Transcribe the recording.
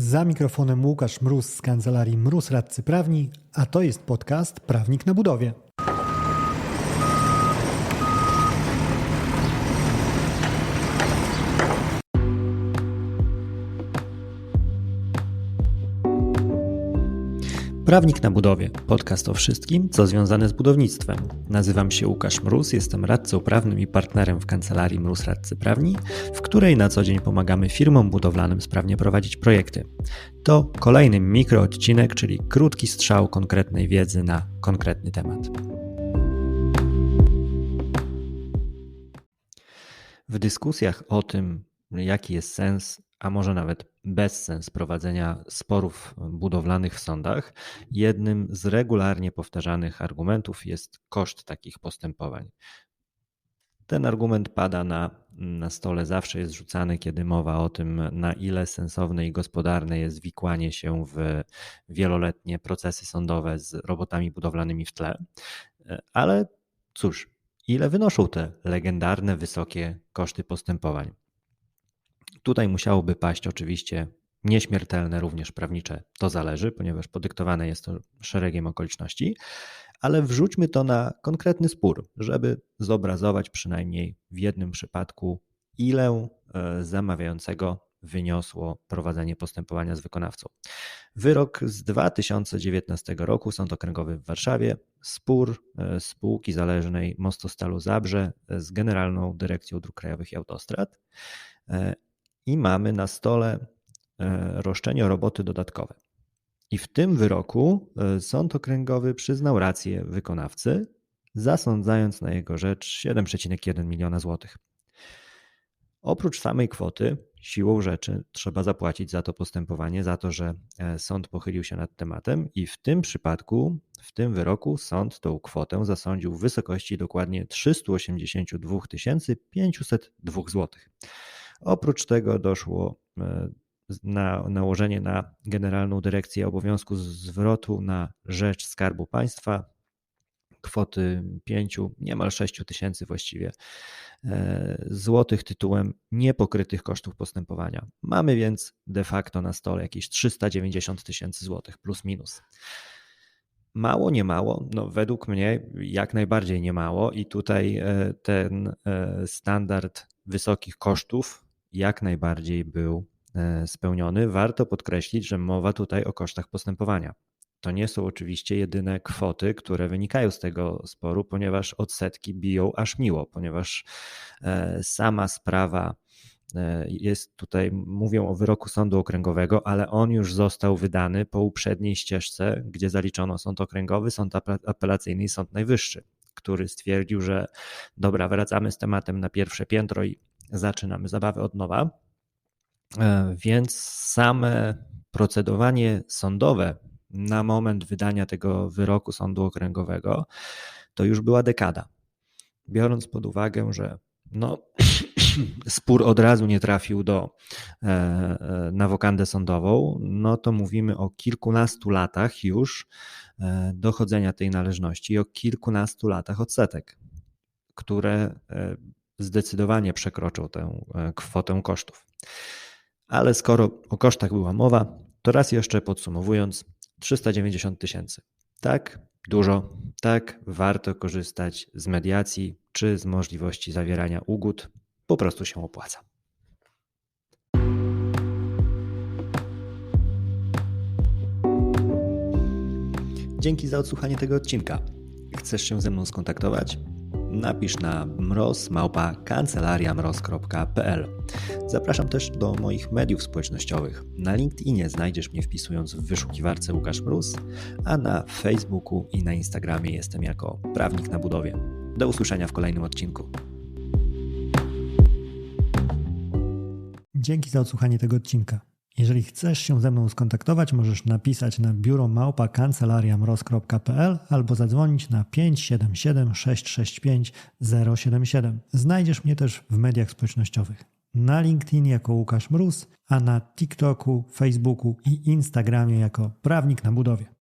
Za mikrofonem Łukasz Mróz z kancelarii Mróz Radcy Prawni, a to jest podcast Prawnik na budowie. Prawnik na budowie. Podcast o wszystkim, co związane z budownictwem. Nazywam się Łukasz Mróz, jestem radcą prawnym i partnerem w kancelarii Mróz Radcy Prawni, w której na co dzień pomagamy firmom budowlanym sprawnie prowadzić projekty. To kolejny mikroodcinek, czyli krótki strzał konkretnej wiedzy na konkretny temat. W dyskusjach o tym, jaki jest sens a może nawet bezsens prowadzenia sporów budowlanych w sądach, jednym z regularnie powtarzanych argumentów jest koszt takich postępowań. Ten argument pada na, na stole, zawsze jest rzucany, kiedy mowa o tym, na ile sensowne i gospodarne jest wikłanie się w wieloletnie procesy sądowe z robotami budowlanymi w tle. Ale cóż, ile wynoszą te legendarne, wysokie koszty postępowań? Tutaj musiałoby paść oczywiście nieśmiertelne, również prawnicze. To zależy, ponieważ podyktowane jest to szeregiem okoliczności, ale wrzućmy to na konkretny spór, żeby zobrazować przynajmniej w jednym przypadku, ile e, zamawiającego wyniosło prowadzenie postępowania z wykonawcą. Wyrok z 2019 roku, Sąd Okręgowy w Warszawie, spór e, spółki zależnej Mostostalu Zabrze z Generalną Dyrekcją Dróg Krajowych i Autostrad e, i mamy na stole e, roszczenie o roboty dodatkowe. I w tym wyroku e, sąd okręgowy przyznał rację wykonawcy, zasądzając na jego rzecz 7,1 miliona złotych. Oprócz samej kwoty, siłą rzeczy trzeba zapłacić za to postępowanie, za to, że e, sąd pochylił się nad tematem, i w tym przypadku, w tym wyroku, sąd tą kwotę zasądził w wysokości dokładnie 382 502 złotych. Oprócz tego doszło e, na nałożenie na Generalną Dyrekcję obowiązku zwrotu na rzecz Skarbu Państwa kwoty 5, niemal 6 tysięcy właściwie e, złotych tytułem niepokrytych kosztów postępowania. Mamy więc de facto na stole jakieś 390 tysięcy złotych plus minus. Mało, nie mało? No, według mnie jak najbardziej nie mało, i tutaj e, ten standard wysokich kosztów jak najbardziej był e, spełniony. Warto podkreślić, że mowa tutaj o kosztach postępowania. To nie są oczywiście jedyne kwoty, które wynikają z tego sporu, ponieważ odsetki biją aż miło, ponieważ e, sama sprawa e, jest tutaj, mówią o wyroku sądu okręgowego, ale on już został wydany po uprzedniej ścieżce, gdzie zaliczono sąd okręgowy, sąd apelacyjny i sąd najwyższy, który stwierdził, że dobra, wracamy z tematem na pierwsze piętro i zaczynamy zabawę od nowa. E, więc same procedowanie sądowe na moment wydania tego wyroku sądu okręgowego to już była dekada. Biorąc pod uwagę, że no, spór od razu nie trafił do, e, e, na wokandę sądową, no to mówimy o kilkunastu latach już dochodzenia tej należności i o kilkunastu latach odsetek, które zdecydowanie przekroczył tę e, kwotę kosztów. Ale skoro o kosztach była mowa, to raz jeszcze podsumowując, 390 tysięcy. Tak, dużo, tak, warto korzystać z mediacji czy z możliwości zawierania ugód, po prostu się opłaca. Dzięki za odsłuchanie tego odcinka. Chcesz się ze mną skontaktować? Napisz na mroz małpa kancelariamroz.pl. Zapraszam też do moich mediów społecznościowych. Na LinkedInie znajdziesz mnie wpisując w wyszukiwarce Łukasz Mróz, a na Facebooku i na Instagramie jestem jako prawnik na budowie. Do usłyszenia w kolejnym odcinku. Dzięki za odsłuchanie tego odcinka. Jeżeli chcesz się ze mną skontaktować, możesz napisać na biuro małpa albo zadzwonić na 577 665 077. Znajdziesz mnie też w mediach społecznościowych. Na LinkedIn jako Łukasz Mróz, a na TikToku, Facebooku i Instagramie jako Prawnik na Budowie.